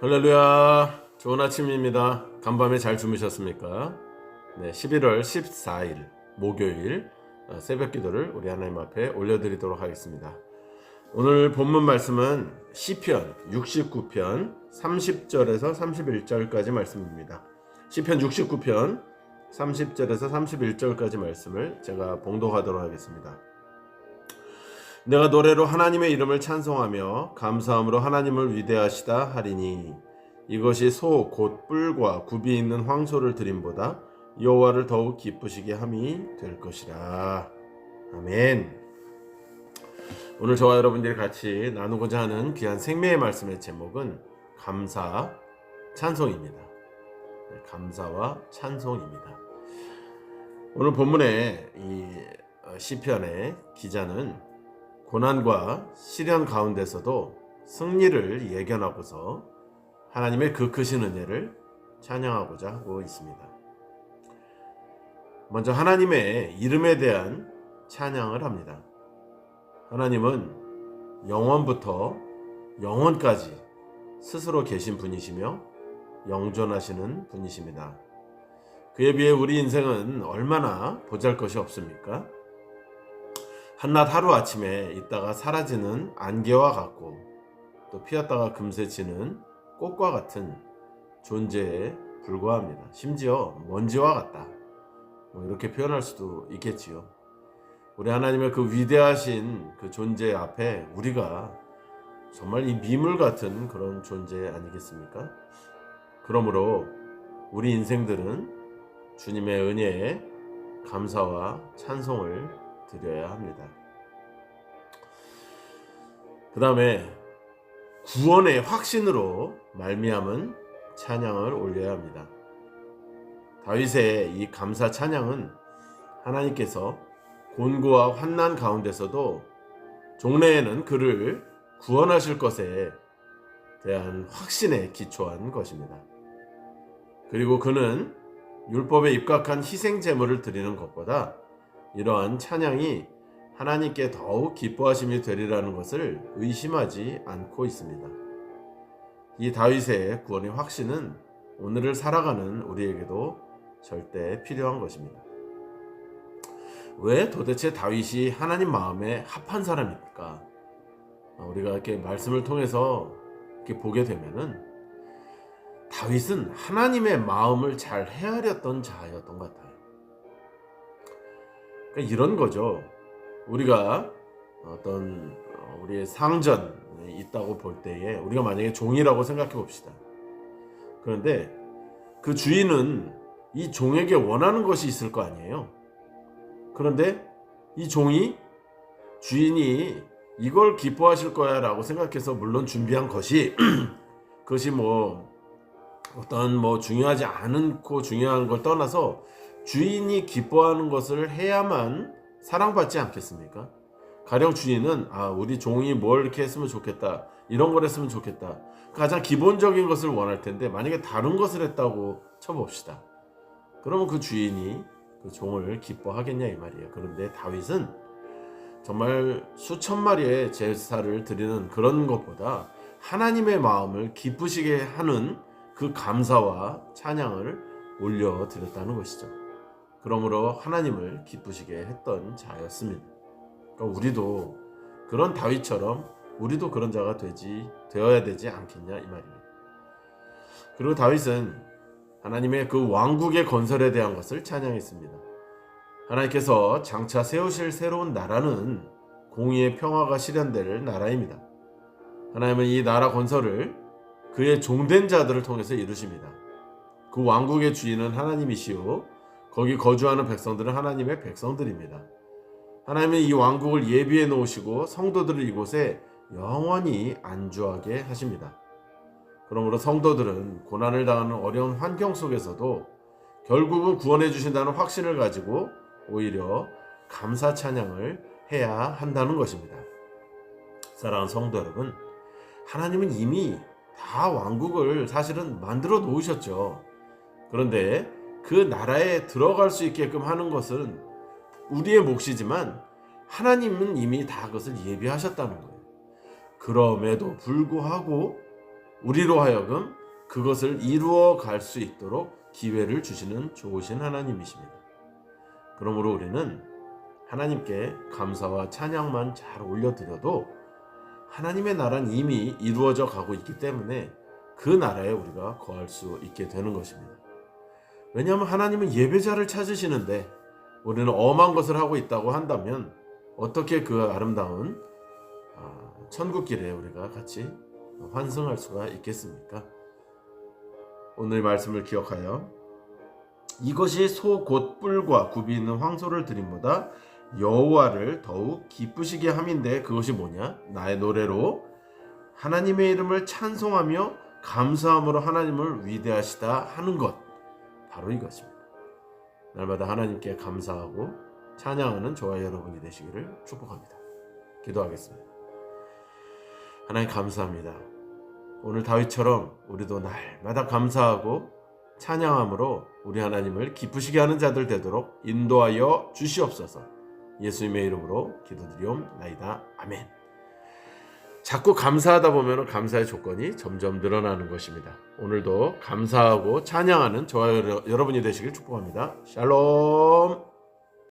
할렐루야. 좋은 아침입니다. 간밤에 잘 주무셨습니까? 네, 11월 14일 목요일 어, 새벽 기도를 우리 하나님 앞에 올려드리도록 하겠습니다. 오늘 본문 말씀은 시편 69편 30절에서 31절까지 말씀입니다. 시편 69편 30절에서 31절까지 말씀을 제가 봉독하도록 하겠습니다. 내가 노래로 하나님의 이름을 찬송하며 감사함으로 하나님을 위대하시다 하리니 이것이 소 곧 뿔과 굽이 있는 황소를 드림보다 여호와를 더욱 기쁘시게 함이 될 것이라. 아멘. 오늘 저와 여러분들이 같이 나누고자 하는 귀한 생명의 말씀의 제목은 감사 찬송입니다. 네, 감사와 찬송입니다. 오늘 본문의 이 어, 시편의 기자는 고난과 시련 가운데서도 승리를 예견하고서 하나님의 그 크신 은혜를 찬양하고자 하고 있습니다. 먼저 하나님의 이름에 대한 찬양을 합니다. 하나님은 영원부터 영원까지 스스로 계신 분이시며 영존하시는 분이십니다. 그에 비해 우리 인생은 얼마나 보잘 것이 없습니까? 한낮 하루 아침에 있다가 사라지는 안개와 같고 또 피었다가 금세 지는 꽃과 같은 존재에 불과합니다. 심지어 먼지와 같다. 뭐 이렇게 표현할 수도 있겠지요. 우리 하나님의 그 위대하신 그 존재 앞에 우리가 정말 이 미물 같은 그런 존재 아니겠습니까? 그러므로 우리 인생들은 주님의 은혜에 감사와 찬송을 드려야 합니다. 그 다음에 구원의 확신으로 말미암은 찬양을 올려야 합니다. 다윗의 이 감사 찬양은 하나님께서 곤고와 환난 가운데서도 종래에는 그를 구원하실 것에 대한 확신에 기초한 것입니다. 그리고 그는 율법에 입각한 희생 제물을 드리는 것보다 이러한 찬양이 하나님께 더욱 기뻐하심이 되리라는 것을 의심하지 않고 있습니다. 이 다윗의 구원의 확신은 오늘을 살아가는 우리에게도 절대 필요한 것입니다. 왜 도대체 다윗이 하나님 마음에 합한 사람입니까? 우리가 이렇게 말씀을 통해서 이렇게 보게 되면은 다윗은 하나님의 마음을 잘 헤아렸던 자였던 것 같아요. 그러니까 이런 거죠. 우리가 어떤 우리의 상전이 있다고 볼 때에 우리가 만약에 종이라고 생각해 봅시다. 그런데 그 주인은 이 종에게 원하는 것이 있을 거 아니에요. 그런데 이 종이 주인이 이걸 기뻐하실 거야 라고 생각해서 물론 준비한 것이 그것이 뭐 어떤 뭐 중요하지 않고 중요한 걸 떠나서 주인이 기뻐하는 것을 해야만 사랑받지 않겠습니까? 가령 주인은 아 우리 종이 뭘 이렇게 했으면 좋겠다 이런 걸 했으면 좋겠다 가장 기본적인 것을 원할 텐데 만약에 다른 것을 했다고 쳐봅시다 그러면 그 주인이 그 종을 기뻐하겠냐 이 말이에요 그런데 다윗은 정말 수천 마리의 제사를 드리는 그런 것보다 하나님의 마음을 기쁘시게 하는 그 감사와 찬양을 올려드렸다는 것이죠. 그러므로 하나님을 기쁘시게 했던 자였습니다. 그러니까 우리도 그런 다윗처럼 우리도 그런 자가 되지 되어야 되지 않겠냐 이 말입니다. 그리고 다윗은 하나님의 그 왕국의 건설에 대한 것을 찬양했습니다. 하나님께서 장차 세우실 새로운 나라는 공의의 평화가 실현될 나라입니다. 하나님은 이 나라 건설을 그의 종된 자들을 통해서 이루십니다. 그 왕국의 주인은 하나님이시오. 거기 거주하는 백성들은 하나님의 백성들입니다. 하나님은 이 왕국을 예비해 놓으시고 성도들을 이곳에 영원히 안주하게 하십니다. 그러므로 성도들은 고난을 당하는 어려운 환경 속에서도 결국은 구원해 주신다는 확신을 가지고 오히려 감사 찬양을 해야 한다는 것입니다. 사랑하는 성도 여러분, 하나님은 이미 다 왕국을 사실은 만들어 놓으셨죠. 그런데 그 나라에 들어갈 수 있게끔 하는 것은 우리의 몫이지만 하나님은 이미 다 그것을 예비하셨다는 거예요. 그럼에도 불구하고 우리로 하여금 그것을 이루어 갈 수 있도록 기회를 주시는 좋으신 하나님이십니다. 그러므로 우리는 하나님께 감사와 찬양만 잘 올려드려도 하나님의 나라는 이미 이루어져 가고 있기 때문에 그 나라에 우리가 거할 수 있게 되는 것입니다. 왜냐하면 하나님은 예배자를 찾으시는데 우리는 엄한 것을 하고 있다고 한다면 어떻게 그 아름다운 아, 천국 길에 우리가 같이 환승할 수가 있겠습니까? 오늘 말씀을 기억하여 이것이 소 곧 뿔과 굽이 있는 황소를 드림보다 여호와를 더욱 기쁘시게 함인데 그것이 뭐냐? 나의 노래로 하나님의 이름을 찬송하며 감사함으로 하나님을 위대하시다 하는 것 바로 이것입니다. 날마다 하나님께 감사하고 찬양하는 저와 여러분이 되시기를 축복합니다. 기도하겠습니다. 하나님 감사합니다. 오늘 다윗처럼 우리도 날마다 감사하고 찬양함으로 우리 하나님을 기쁘시게 하는 자들 되도록 인도하여 주시옵소서. 예수님의 이름으로 기도드리옵나이다. 아멘. 자꾸 감사하다 보면 감사의 조건이 점점 늘어나는 것입니다. 오늘도 감사하고 찬양하는 저와 여러- 여러분이 되시길 축복합니다. 샬롬.